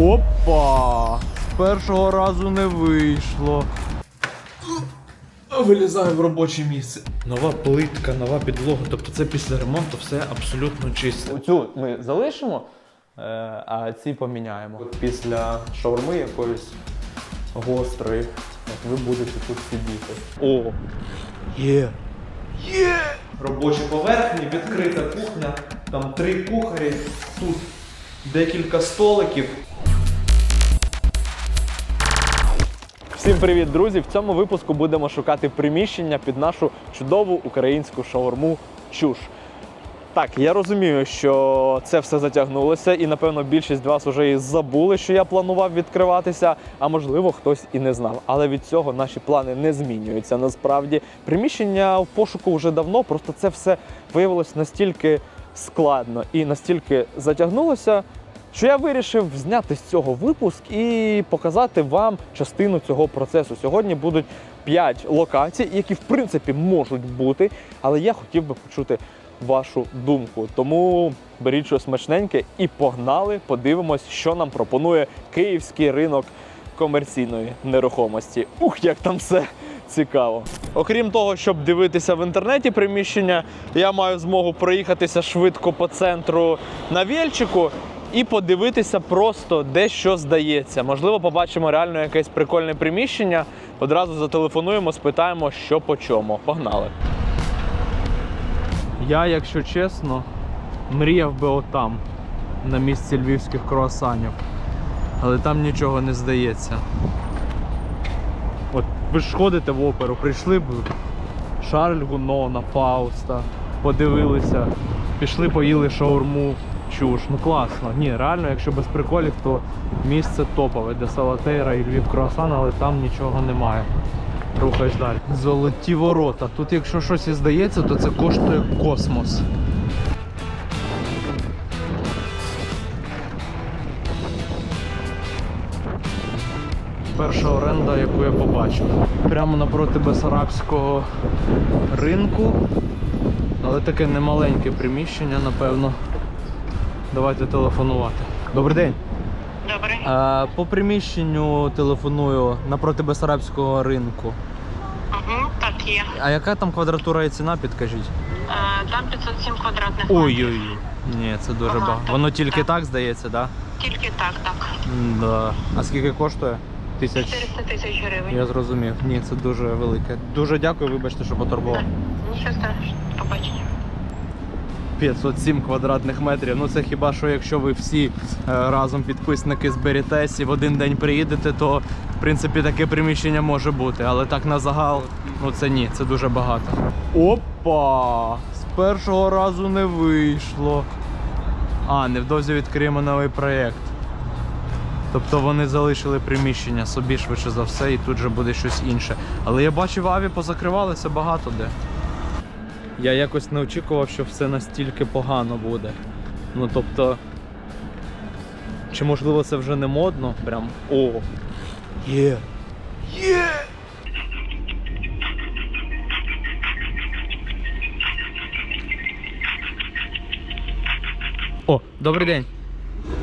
Опа! З першого разу не вийшло. Вилізаю в робоче місце. Нова плитка, нова підлога. Тобто це після ремонту все абсолютно чисте. Цю ми залишимо, е, а ці поміняємо. Після шаурми якоїсь гострої, ви будете тут сидіти. О! Є! Є! Робочі поверхні, відкрита кухня, там три кухарі, тут декілька столиків. Всім привіт, друзі! В цьому випуску будемо шукати приміщення під нашу чудову українську шаурму Чуш. Так, я розумію, що це все затягнулося, і напевно більшість вас вже і забули, що я планував відкриватися, а можливо хтось і не знав. Але від цього наші плани не змінюються. Насправді приміщення в пошуку вже давно, просто це все виявилось настільки складно і настільки затягнулося, що я вирішив зняти з цього випуск і показати вам частину цього процесу. Сьогодні будуть 5 локацій, які в принципі можуть бути, але я хотів би почути вашу думку. Тому беріть щось смачненьке і погнали, подивимось, що нам пропонує київський ринок комерційної нерухомості. Ух, як там все цікаво. Окрім того, щоб дивитися в інтернеті приміщення, я маю змогу проїхатися швидко по центру на Вільчику і подивитися просто де що здається. Можливо, побачимо реально якесь прикольне приміщення. Одразу зателефонуємо, спитаємо, що по чому. Погнали. Я, якщо чесно, мріяв би отам, на місці львівських круасанів. Але там нічого не здається. От ви ж ходите в оперу, прийшли б Шарль Гунона, Фауста, подивилися, пішли, поїли шаурму, чуш. Ну класно. Ні, реально, якщо без приколів, то місце топове, де Салатейра і Львів круасан, але там нічого немає. Рухаюсь далі. Золоті ворота. Тут, якщо щось і здається, то це коштує космос. Перша оренда, яку я побачив. Прямо напроти Бесарабського ринку. Але таке немаленьке приміщення, напевно. Давайте телефонувати. Добрий день. Добре. А, по приміщенню телефоную напроти Бесарабського ринку. Угу, так є. А яка там квадратура і ціна, підкажіть? Е, там 507 квадратних Ой-ой-ой. Ні, це дуже Ага, багато. так, Воно тільки так. так здається, так? Тільки так, так. Да. А скільки коштує? Тисяч. 400 тисяч гривень. Я зрозумів. Ні, це дуже велике. Дуже дякую, вибачте, що потурбував. Нічого страшного. Побачення. 507 квадратних метрів. Ну це хіба що якщо ви всі е, разом підписники зберітесь і в один день приїдете, то в принципі таке приміщення може бути. Але так на загал, ну це ні, це дуже багато. Опа! З першого разу не вийшло. А, невдовзі відкриємо новий проєкт. Тобто вони залишили приміщення собі швидше за все, і тут же буде щось інше. Але я бачив, аві позакривалися багато де. Я якось не очікував, що все настільки погано буде. Ну тобто. Чи можливо це вже не модно? Прям. О! Є! Є! О, добрий день.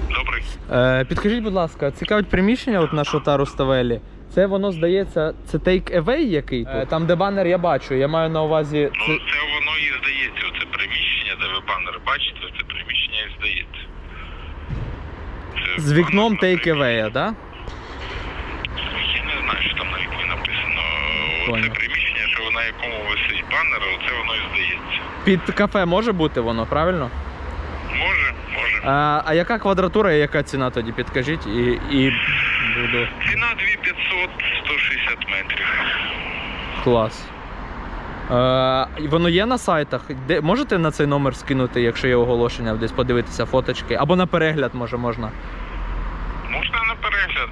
Добрий. Е, підкажіть, будь ласка, цікавить приміщення от на Шотару Ставелі. Це воно здається, це take away який тут? Е, там, де банер я бачу, я маю на увазі. Ну Це... це воно і здається. Оце приміщення, де ви банер бачите, це приміщення і здається. Це З вікном take away, так? Да? Я не знаю, що там на вікні написано. Понял. приміщення, що на якому висить банер, оце воно і здається. Під кафе може бути воно, правильно? Може, може. А, а яка квадратура і яка ціна тоді підкажіть і, і буду. Ціна 2500, 160 метрів. Клас. Е, воно є на сайтах. Де, можете на цей номер скинути, якщо є оголошення, десь подивитися фоточки? Або на перегляд може можна. Можна на перегляд,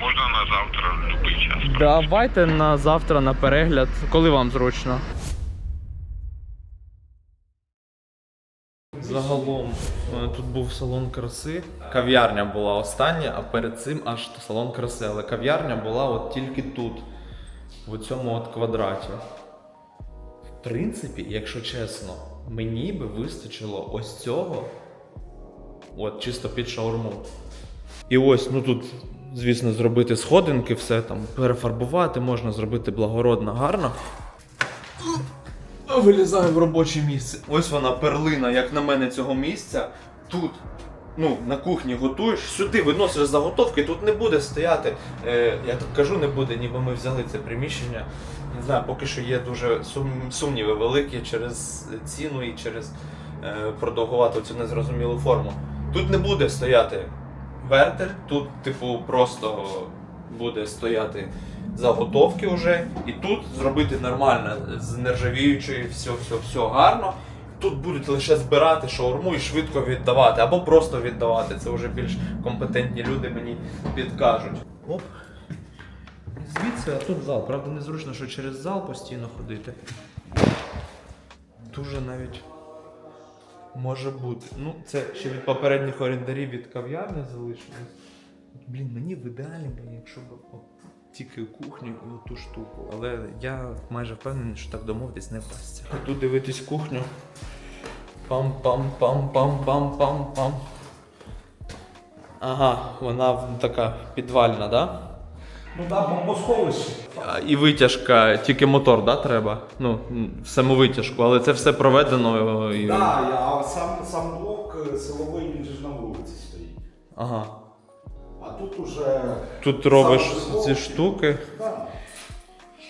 можна на завтра, в будь-який час. Давайте на завтра на перегляд, коли вам зручно. Загалом е, тут був салон краси. Кав'ярня була остання, а перед цим аж салон краси. Але кав'ярня була от тільки тут, в цьому от квадраті. Принципі, якщо чесно, мені би вистачило ось цього, от чисто під шаурму. І ось, ну тут, звісно, зробити сходинки, все там перефарбувати, можна зробити благородно, гарно. Вилізаю в робоче місце. Ось вона перлина, як на мене, цього місця. Тут, ну, на кухні готуєш, сюди виносиш заготовки, тут не буде стояти. Е, я так кажу, не буде, ніби ми взяли це приміщення. Не знаю, поки що є дуже сум, сумніви великі через ціну і через е, продовгувату цю незрозумілу форму. Тут не буде стояти вертер, тут, типу, просто буде стояти заготовки вже. І тут зробити нормально з нержавіючої, все, все, все гарно. Тут будуть лише збирати шаурму і швидко віддавати, або просто віддавати. Це вже більш компетентні люди мені підкажуть. Оп. Звідси, а тут зал. Правда, незручно, що через зал постійно ходити. Дуже навіть може бути. Ну, це ще від попередніх орендарів від кав'ярні залишилось. Блін, мені в ідеалі, якщо б от, тільки кухню і ту штуку. Але я майже впевнений, що так домовитись не вдасться. Тут дивитись кухню. Пам-пам-пам-пам-пам-пам-пам. Ага, вона така підвальна? Да? Ну так, бомбосховище. І витяжка, тільки мотор, да, треба? Ну, м, самовитяжку, але це все проведено і. Так, а сам, сам блок е, силовий він же ж на вулиці стоїть. Ага. А тут уже. Тут робиш ці штуки. Да.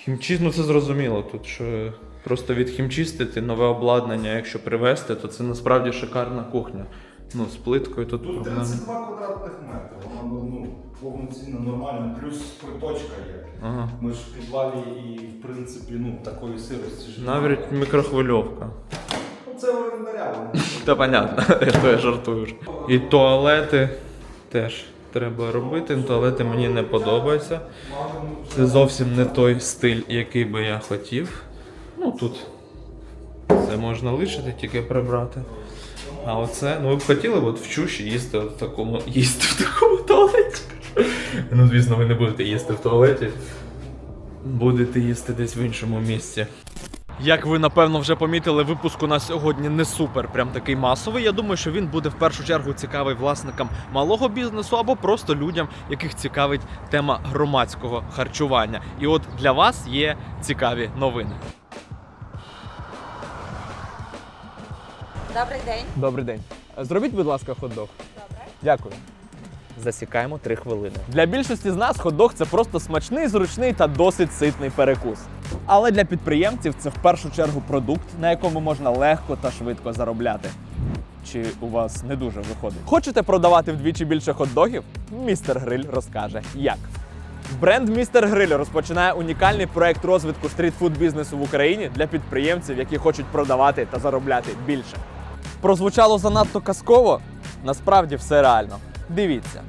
Хімчист, ну це зрозуміло. Тут що просто відхімчистити нове обладнання, якщо привезти, то це насправді шикарна кухня. Ну, з плиткою тут Тут проблем. 32 квадратних метри. Воно ну, повноцінно нормально, плюс приточка є. Ага. Ми ж в підвалі і, в принципі, ну, такої сирості ж Навіть мікрохвильовка. Ну, це орендаря. воно. Та понятно, що я жартую. І туалети теж треба робити. Туалети мені не подобаються. Це зовсім не той стиль, який би я хотів. Ну тут це можна лишити, тільки прибрати. А оце, ну ви б хотіли от в чуші їсти в такому, їсти в такому туалеті. Ну, звісно, ви не будете їсти в туалеті. Будете їсти десь в іншому місці. Як ви напевно вже помітили, випуск у нас сьогодні не супер, прям такий масовий. Я думаю, що він буде в першу чергу цікавий власникам малого бізнесу або просто людям, яких цікавить тема громадського харчування. І от для вас є цікаві новини. Добрий день. Добрий день. Зробіть, будь ласка, хот-дог. Добре. Дякую. Засікаємо три хвилини. Для більшості з нас хот-дог – це просто смачний, зручний та досить ситний перекус. Але для підприємців це в першу чергу продукт, на якому можна легко та швидко заробляти. Чи у вас не дуже виходить? Хочете продавати вдвічі більше хот-догів? Містер Гриль розкаже як. Бренд Містер Гриль розпочинає унікальний проект розвитку стрітфуд бізнесу в Україні для підприємців, які хочуть продавати та заробляти більше. Прозвучало занадто казково? Насправді все реально. Дивіться.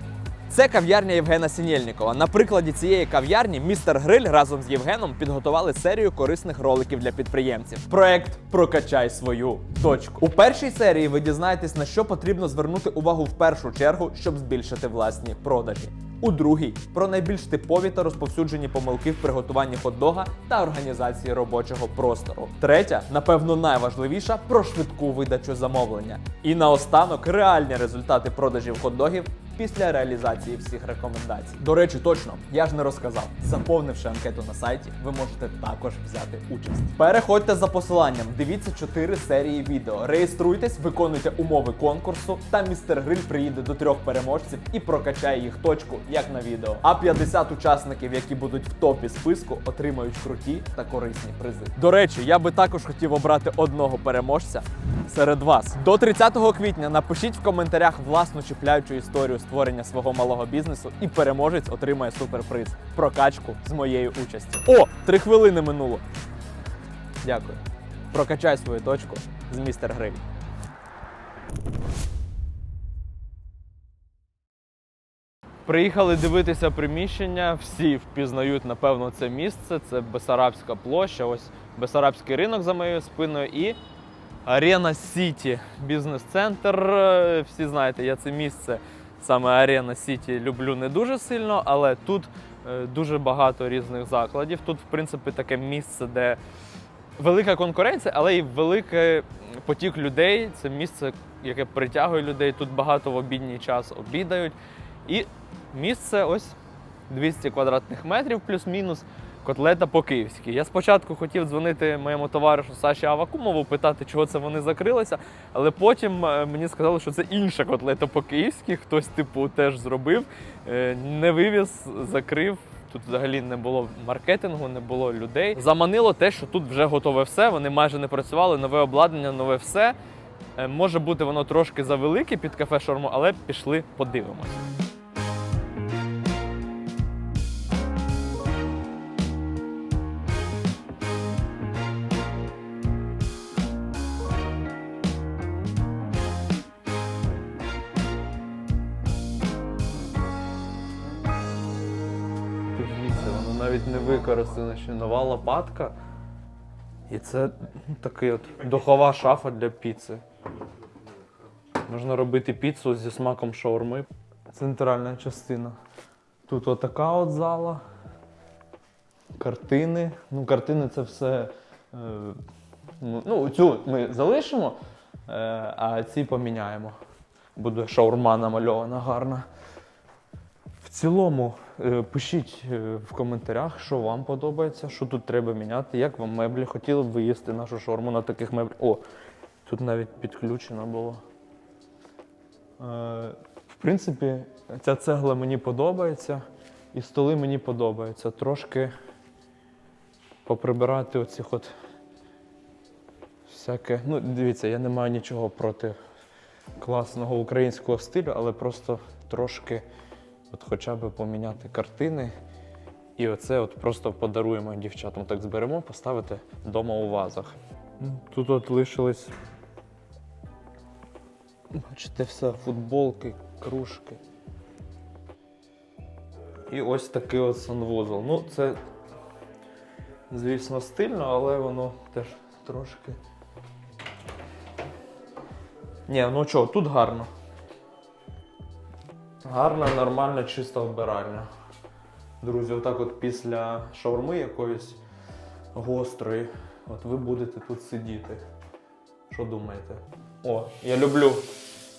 Це кав'ярня Євгена Сінєльнікова. На прикладі цієї кав'ярні містер Гриль разом з Євгеном підготували серію корисних роликів для підприємців. Проект Прокачай свою точку. У першій серії ви дізнаєтесь, на що потрібно звернути увагу в першу чергу, щоб збільшити власні продажі. У другій про найбільш типові та розповсюджені помилки в приготуванні хот-дога та організації робочого простору. Третя, напевно, найважливіша про швидку видачу замовлення. І наостанок реальні результати продажів хот-догів після реалізації всіх рекомендацій. До речі, точно, я ж не розказав. Заповнивши анкету на сайті, ви можете також взяти участь. Переходьте за посиланням, дивіться 4 серії відео, реєструйтесь, виконуйте умови конкурсу, та містер Гриль приїде до трьох переможців і прокачає їх точку, як на відео. А 50 учасників, які будуть в топі списку, отримають круті та корисні призи. До речі, я би також хотів обрати одного переможця серед вас. До 30 квітня напишіть в коментарях власну чіпляючу історію створення свого малого бізнесу, і переможець отримає суперприз прокачку з моєю участю. О, три хвилини минуло. Дякую. Прокачай свою точку з містер Гриль. Приїхали дивитися приміщення. Всі впізнають, напевно, це місце. Це Бесарабська площа. Ось Бесарабський ринок за моєю спиною і Арена Сіті, бізнес-центр. Е, Всі знаєте, я це місце, саме Арена Сіті, люблю не дуже сильно, але тут е, дуже багато різних закладів. Тут, в принципі, таке місце, де велика конкуренція, але й великий потік людей. Це місце, яке притягує людей. Тут багато в обідній час обідають. І місце ось 200 квадратних метрів плюс-мінус. Котлета по-київськи. Я спочатку хотів дзвонити моєму товаришу Саші Авакумову, питати, чого це вони закрилися, але потім е, мені сказали, що це інша котлета по-київськи. Хтось, типу, теж зробив, е, не вивіз, закрив. Тут взагалі не було маркетингу, не було людей. Заманило те, що тут вже готове все. Вони майже не працювали, нове обладнання, нове все. Е, Може бути, воно трошки завелике під кафе шорму, але пішли, подивимось. Навіть не використане, ще нова лопатка. І це такий от духова шафа для піци. Можна робити піцу зі смаком шаурми. Центральна частина. Тут отака от зала. Картини. Ну, картини це все. Е, ну, цю ми залишимо, е, а ці поміняємо. Буде шаурма намальована гарна. В цілому, пишіть е, в коментарях, що вам подобається, що тут треба міняти, як вам меблі. Хотіли б ви їсти нашу шаурму на таких меблях. О, тут навіть підключено було. Е, В принципі, ця цегла мені подобається, і столи мені подобаються. Трошки поприбирати оцих от всяке. Ну, дивіться, я не маю нічого проти класного українського стилю, але просто трошки от хоча б поміняти картини. І оце от просто подаруємо дівчатам. Так зберемо, поставити вдома у вазах. Тут от лишились. Бачите, все, футболки, кружки. І ось такий от санвузол. Ну, це, звісно, стильно, але воно теж трошки. Ні, ну чого, тут гарно. Гарна, нормальна, чиста вбиральня. Друзі, отак от після шаурми якоїсь гострої, от ви будете тут сидіти. Що думаєте? О, я люблю,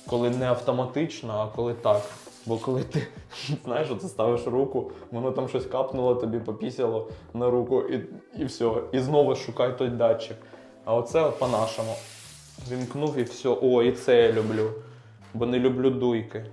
коли не автоматично, а коли так. Бо коли ти знаєш, ти ставиш руку, воно там щось капнуло, тобі попісяло на руку і, і все. І знову шукай той датчик. А оце от по-нашому. Вімкнув і все. О, і це я люблю. Бо не люблю дуйки.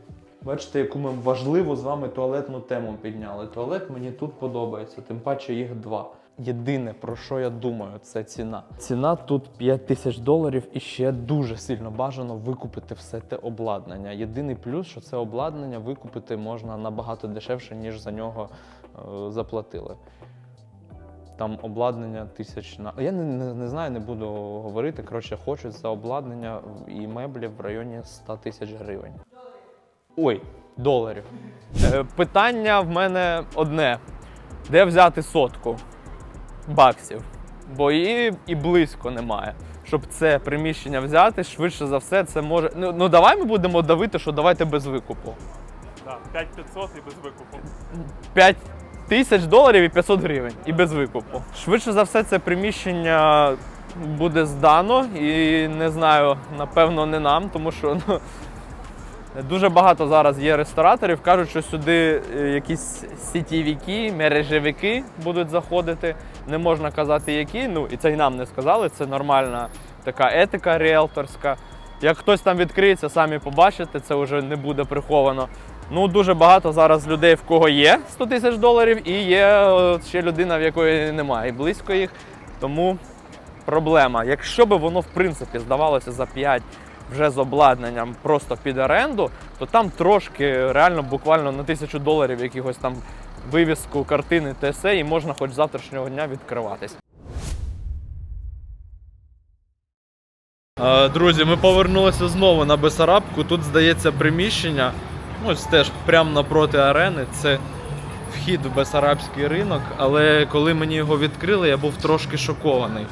Бачите, яку ми важливу з вами туалетну тему підняли. Туалет мені тут подобається, тим паче їх два. Єдине, про що я думаю, це ціна. Ціна тут 5 тисяч доларів і ще дуже сильно бажано викупити все те обладнання. Єдиний плюс, що це обладнання викупити можна набагато дешевше, ніж за нього е, заплатили. Там обладнання тисяч на. Я не, не, не знаю, не буду говорити. Коротше, хочуть за обладнання і меблі в районі 100 тисяч гривень. Ой, доларів. Е, питання в мене одне: де взяти сотку баксів? Бо її і близько немає. Щоб це приміщення взяти, швидше за все, це може. Ну, ну давай ми будемо давити, що давайте без викупу. Да, 5500 і без викупу. 5 тисяч доларів і 500 гривень і без викупу. Швидше за все, це приміщення буде здано і не знаю, напевно, не нам, тому що ну, дуже багато зараз є рестораторів. Кажуть, що сюди е, якісь сітєвіки, мережевики будуть заходити. Не можна казати, які. Ну і це й нам не сказали. Це нормальна така етика ріелторська. Як хтось там відкриється, самі побачите, це вже не буде приховано. Ну, дуже багато зараз людей, в кого є 100 тисяч доларів, і є е, ще людина, в якої немає, і близько їх. Тому проблема. Якщо би воно в принципі здавалося за 5 вже з обладнанням просто під оренду, то там трошки реально буквально на тисячу доларів якихось там вивіску, картини, ТСЕ, і можна хоч завтрашнього дня відкриватись. Друзі, ми повернулися знову на Бесарабку. Тут здається приміщення. Ось теж прямо напроти арени. Це вхід в Бесарабський ринок, але коли мені його відкрили, я був трошки шокований.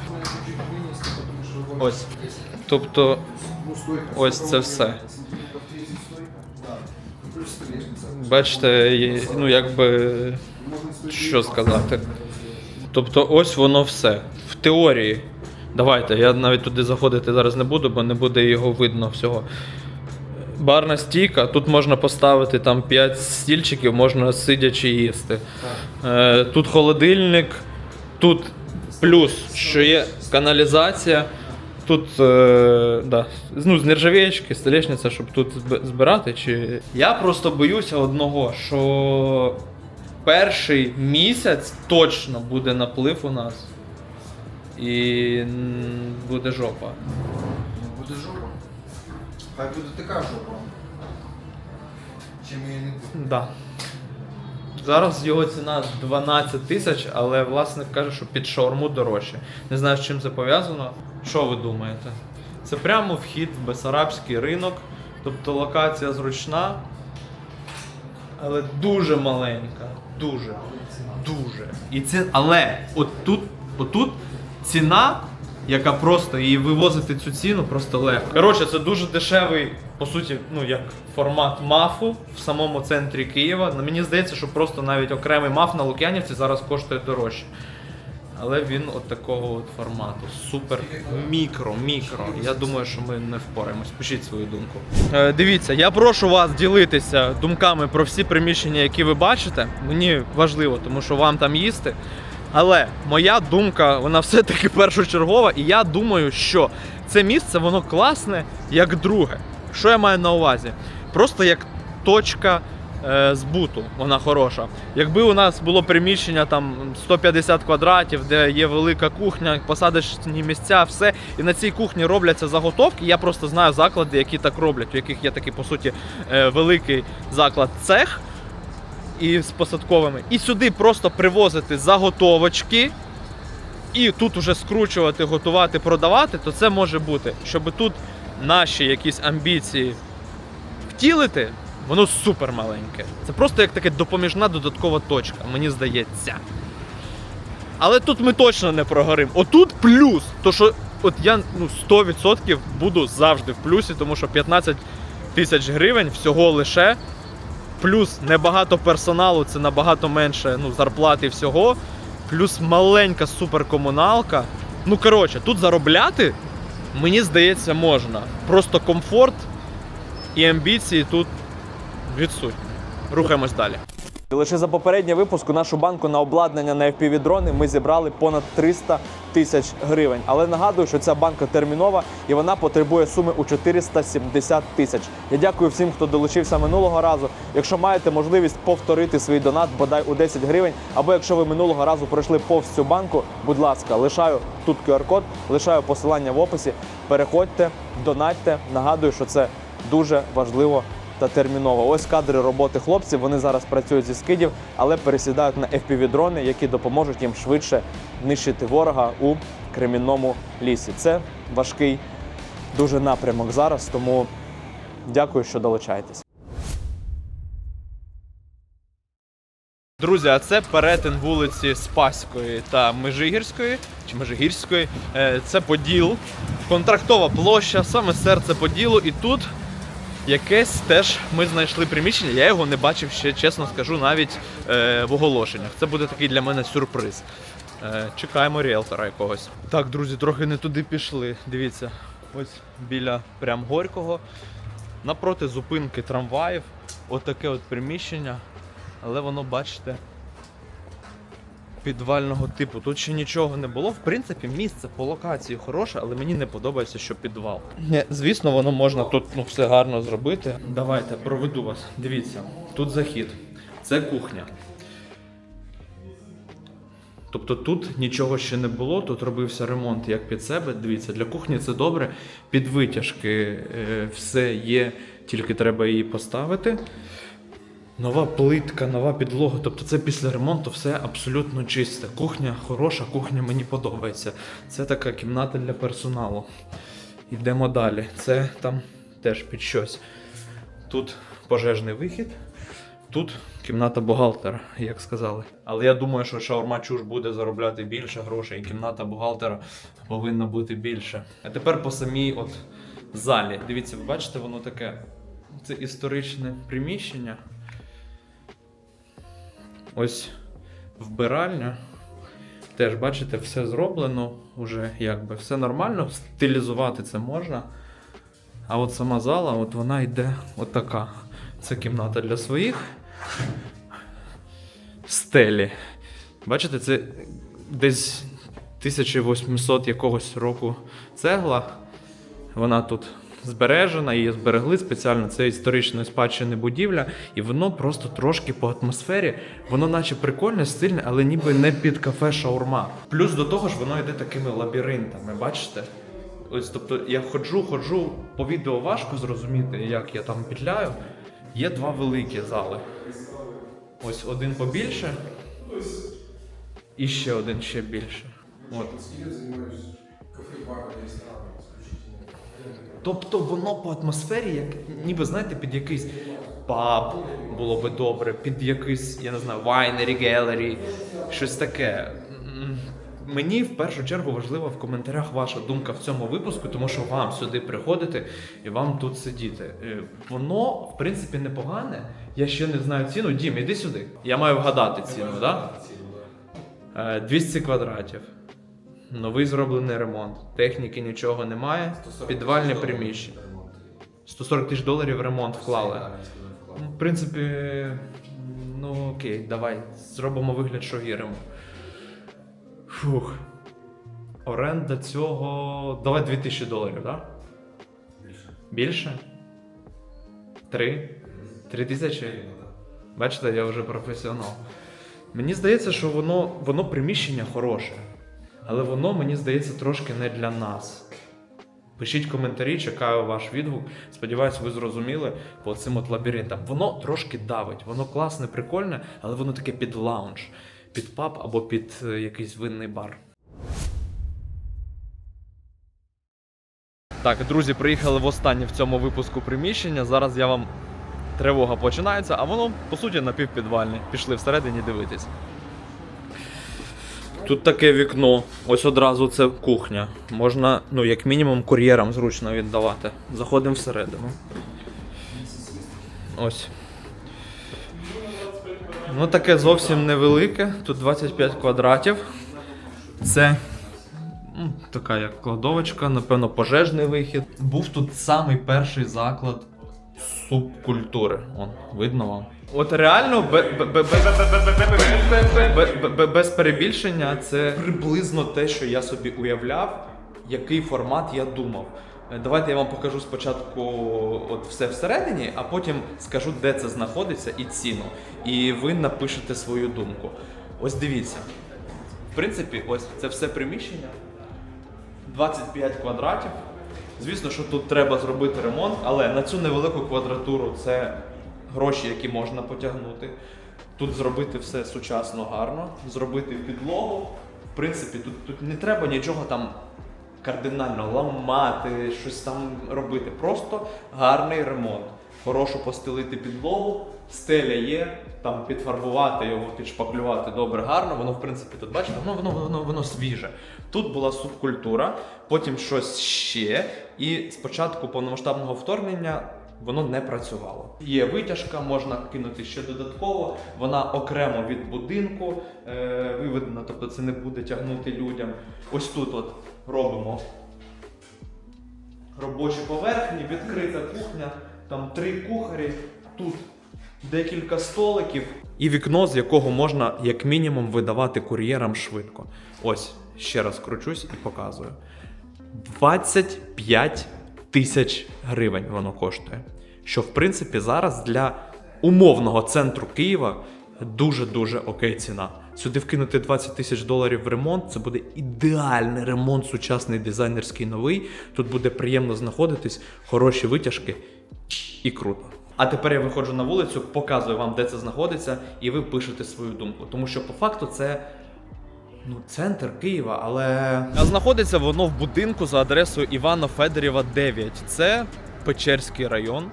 Ось. Тобто, ось це все. Бачите, ну якби що сказати. Тобто, ось воно все. В теорії. Давайте, я навіть туди заходити зараз не буду, бо не буде його видно всього. барна стійка. Тут можна поставити там 5 стільчиків, можна сидячи їсти. Е, тут холодильник, тут плюс, що є каналізація. Тут е, да, ну, з нержавіючки, столешниця, щоб тут збирати. Чи... Я просто боюся одного, що перший місяць точно буде наплив у нас. І буде жопа. Ну, буде жопа. Хай буде така жопа. Чим її не буде. Да. Зараз його ціна 12 тисяч, але власник каже, що під шаурму дорожче. Не знаю, з чим це пов'язано. Що ви думаєте? Це прямо вхід в Бесарабський ринок, тобто локація зручна, але дуже маленька. Дуже. Дуже. І це, але от тут, отут ціна, яка просто її вивозити цю ціну просто легко. Коротше, це дуже дешевий, по суті, ну як формат мафу в самому центрі Києва. Мені здається, що просто навіть окремий маф на Лук'янівці зараз коштує дорожче. Але він от такого от формату. Супер мікро, мікро. Я думаю, що ми не впораємось. Пишіть свою думку. Е, дивіться, я прошу вас ділитися думками про всі приміщення, які ви бачите. Мені важливо, тому що вам там їсти. Але моя думка, вона все-таки першочергова, і я думаю, що це місце воно класне як друге. Що я маю на увазі? Просто як точка збуту, вона хороша. Якби у нас було приміщення там 150 квадратів, де є велика кухня, посадочні місця, все, і на цій кухні робляться заготовки. Я просто знаю заклади, які так роблять, у яких є такий, по суті, е, великий заклад цех і з посадковими. І сюди просто привозити заготовочки. І тут уже скручувати, готувати, продавати, то це може бути, щоб тут наші якісь амбіції втілити, воно супер маленьке. Це просто як така допоміжна додаткова точка, мені здається. Але тут ми точно не прогоримо. Отут плюс. То що от я ну, 100% буду завжди в плюсі, тому що 15 тисяч гривень всього лише. Плюс небагато персоналу, це набагато менше ну, зарплати всього. Плюс маленька суперкомуналка. Ну, коротше, тут заробляти, мені здається, можна. Просто комфорт і амбіції тут відсутні. Рухаємось далі. Лише за попередній випуск у нашу банку на обладнання на FPV-дрони ми зібрали понад 300 тисяч гривень. Але нагадую, що ця банка термінова і вона потребує суми у 470 тисяч. Я дякую всім, хто долучився минулого разу. Якщо маєте можливість повторити свій донат, бодай у 10 гривень, або якщо ви минулого разу пройшли повз цю банку, будь ласка, лишаю тут QR-код, лишаю посилання в описі. Переходьте, донатьте. Нагадую, що це дуже важливо та терміново. Ось кадри роботи хлопців. Вони зараз працюють зі скидів, але пересідають на FPV-дрони, які допоможуть їм швидше нищити ворога у кремінному лісі. Це важкий дуже напрямок зараз, тому дякую, що долучаєтесь. Друзі, а це перетин вулиці Спаської та Межигірської чи Межигірської. Е, Це Поділ, контрактова площа, саме серце Поділу. І тут якесь теж ми знайшли приміщення. Я його не бачив ще, чесно скажу, навіть е, в оголошеннях. Це буде такий для мене сюрприз. Е, чекаємо ріелтора якогось. Так, друзі, трохи не туди пішли. Дивіться, ось біля прям Горького. Напроти зупинки трамваїв. Отаке от приміщення. Але воно, бачите, підвального типу. Тут ще нічого не було. В принципі, місце по локації хороше, але мені не подобається, що підвал. Не, звісно, воно можна тут ну, все гарно зробити. Давайте проведу вас. Дивіться, тут захід. Це кухня. Тобто тут нічого ще не було, тут робився ремонт як під себе. Дивіться, для кухні це добре. Під витяжки е, все є, тільки треба її поставити. Нова плитка, нова підлога. Тобто це після ремонту все абсолютно чисте. Кухня хороша, кухня мені подобається. Це така кімната для персоналу. Йдемо далі. Це там теж під щось. Тут пожежний вихід. Тут кімната бухгалтера, як сказали. Але я думаю, що шаурма чуш буде заробляти більше грошей, і кімната бухгалтера повинна бути більше. А тепер по самій от залі. Дивіться, ви бачите, воно таке. Це історичне приміщення. Ось вбиральня. Теж, бачите, все зроблено, вже якби все нормально. Стилізувати це можна. А от сама зала, от вона йде отака. Це кімната для своїх. Стелі. Бачите, це десь 1800 якогось року цегла. Вона тут збережена, її зберегли спеціально. Це історичної спадщини будівля, і воно просто трошки по атмосфері, воно наче прикольне, стильне, але ніби не під кафе шаурма. Плюс до того ж, воно йде такими лабіринтами, бачите? Ось, тобто я ходжу, ходжу, по відео важко зрозуміти, як я там петляю. Є два великі зали. Ось один побільше, і ще один ще більше. От. Я занимаюсь кафе, баром, рестораном. Тобто воно по атмосфері, як ніби знаєте, під якийсь паб було би добре, під якийсь, я не знаю, вайнері, гелері, щось таке. Мені в першу чергу важлива в коментарях ваша думка в цьому випуску, тому що вам сюди приходити і вам тут сидіти. Е, Воно, в принципі, непогане. Я ще не знаю ціну. Дім, іди сюди. Я маю вгадати ціну, так? Да? Е, 200 квадратів. Новий зроблений ремонт. Техніки нічого немає. Підвальне приміщення. 140 тисяч доларів ремонт вклали. Ну, В принципі, ну окей, давай. Зробимо вигляд, що віримо. Фух. Оренда цього. Давай 2000 доларів, так? Більше. Більше? Три? Три тисячі? Бачите, я вже професіонал. Мені здається, що воно, воно приміщення хороше. Але воно, мені здається, трошки не для нас. Пишіть коментарі, чекаю ваш відгук. Сподіваюсь, ви зрозуміли по цим от лабіринтам. Воно трошки давить, воно класне, прикольне, але воно таке під лаунж, під паб або під е, якийсь винний бар. Так, друзі, приїхали в останнє в цьому випуску приміщення. Зараз я вам тривога починається, а воно по суті напівпідвальне. Пішли всередині дивитись. Тут таке вікно. Ось одразу це кухня. Можна, ну, як мінімум, кур'єрам зручно віддавати. Заходимо всередину. Ось. Ну, таке зовсім невелике. Тут 25 квадратів. Це ну, така як кладовочка, напевно, пожежний вихід. Був тут самий перший заклад субкультури. Он, видно вам. От реально бе- бе- бе- бе- бе- бе- бе- без перебільшення це приблизно те, що я собі уявляв, який формат я думав. Е, Давайте я вам покажу спочатку от все всередині, а потім скажу, де це знаходиться і ціну. І ви напишете свою думку. Ось дивіться. В принципі, ось це все приміщення. 25 квадратів. Звісно, що тут треба зробити ремонт, але на цю невелику квадратуру це гроші, які можна потягнути. Тут зробити все сучасно, гарно, зробити підлогу. В принципі, тут, тут не треба нічого там кардинально ламати, щось там робити. Просто гарний ремонт. Хорошо постелити підлогу, стеля є, там підфарбувати його, підшпаклювати добре, гарно. Воно, в принципі, тут бачите, воно, воно, воно, воно свіже. Тут була субкультура, потім щось ще. І з початку повномасштабного вторгнення воно не працювало. Є витяжка, можна кинути ще додатково. Вона окремо від будинку е, виведена, тобто це не буде тягнути людям. Ось тут от робимо робочі поверхні, відкрита кухня, там три кухарі, тут декілька столиків і вікно, з якого можна як мінімум видавати кур'єрам швидко. Ось ще раз кручусь і показую. 25 тисяч гривень воно коштує. Що в принципі зараз для умовного центру Києва дуже-дуже окей ціна. Сюди вкинути 20 тисяч доларів в ремонт, це буде ідеальний ремонт, сучасний дизайнерський новий. Тут буде приємно знаходитись, хороші витяжки і круто. А тепер я виходжу на вулицю, показую вам, де це знаходиться, і ви пишете свою думку. Тому що по факту це Ну, центр Києва, але. Знаходиться воно в будинку за адресою Івана Федорєва 9. Це Печерський район.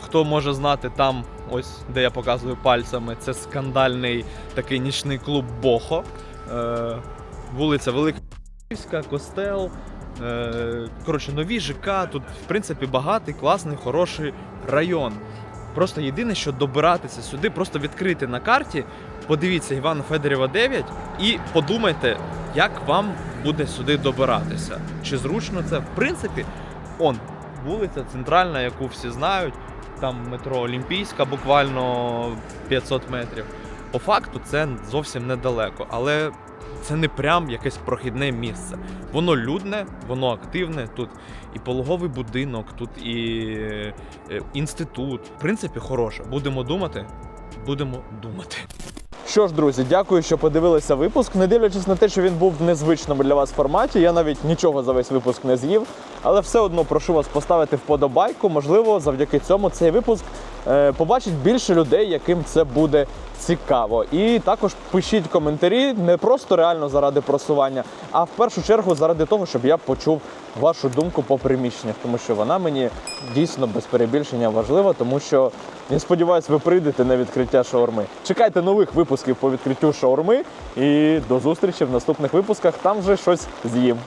Хто може знати, там, ось де я показую пальцями, це скандальний такий нічний клуб Бохо. Е, вулиця Велика Костел. Е, коротше, нові ЖК. Тут, в принципі, багатий, класний, хороший район. Просто єдине, що добиратися сюди, просто відкрити на карті, подивіться Івана Федорєва 9 і подумайте, як вам буде сюди добиратися. Чи зручно це? В принципі, он, вулиця центральна, яку всі знають. Там метро Олімпійська, буквально 500 метрів. По факту це зовсім недалеко, але це не прям якесь прохідне місце. Воно людне, воно активне. Тут і пологовий будинок, тут і е, інститут. В принципі, хороше. Будемо думати, будемо думати. Що ж, друзі, дякую, що подивилися випуск. Не дивлячись на те, що він був в незвичному для вас форматі, я навіть нічого за весь випуск не з'їв. Але все одно прошу вас поставити вподобайку. Можливо, завдяки цьому цей випуск е, побачить більше людей, яким це буде цікаво. І також пишіть коментарі не просто реально заради просування, а в першу чергу заради того, щоб я почув вашу думку по приміщеннях, тому що вона мені дійсно без перебільшення важлива, тому що я сподіваюся, ви прийдете на відкриття шаурми. Чекайте нових випусків по відкриттю шаурми і до зустрічі в наступних випусках. Там вже щось з'їм.